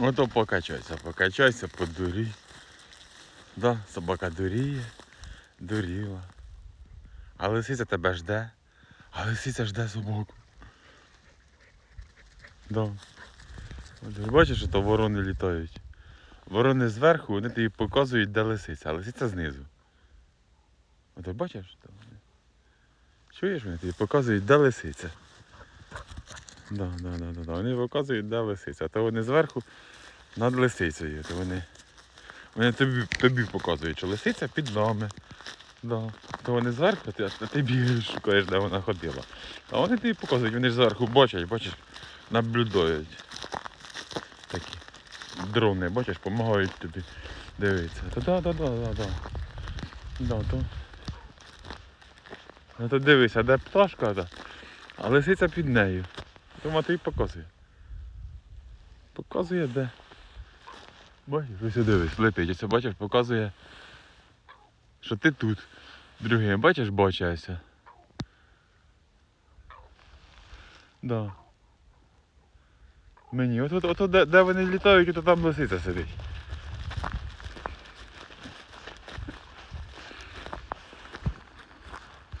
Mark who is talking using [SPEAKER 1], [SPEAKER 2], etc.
[SPEAKER 1] Ото покачайся, покачайся, подурій. Да, собака дуріє, дуріла. А лисиця тебе жде. А лисиця жде собаку. Да. Бачиш, що то ворони літають. Ворони зверху, вони тобі показують, де лисиця, а лисиця знизу. От бачиш? Чуєш, вони тобі показують, де лисиця. Да, да, да, да, да. Вони показують, де лисиця. А то вони зверху над лисицею. То вони, вони тобі, тобі показують, що лисиця під нами. Да. То вони зверху, а ти, бігаєш, шукаєш, де вона ходила. А вони тобі показують, вони ж зверху бачать, бачиш, наблюдають. Такі дрони, бачиш, допомагають тобі дивитися. Та да, да, да, да, да. Да, то. Ну то дивися, де пташка, да. а лисиця під нею. Тому тобі показує. Показує де. Бачиш, ось дивись, летить. Ось бачиш, показує, що ти тут. Другим, бачиш, бачишся. Да. Мені, от, от, от де, де вони літають, то там лисиця сидить.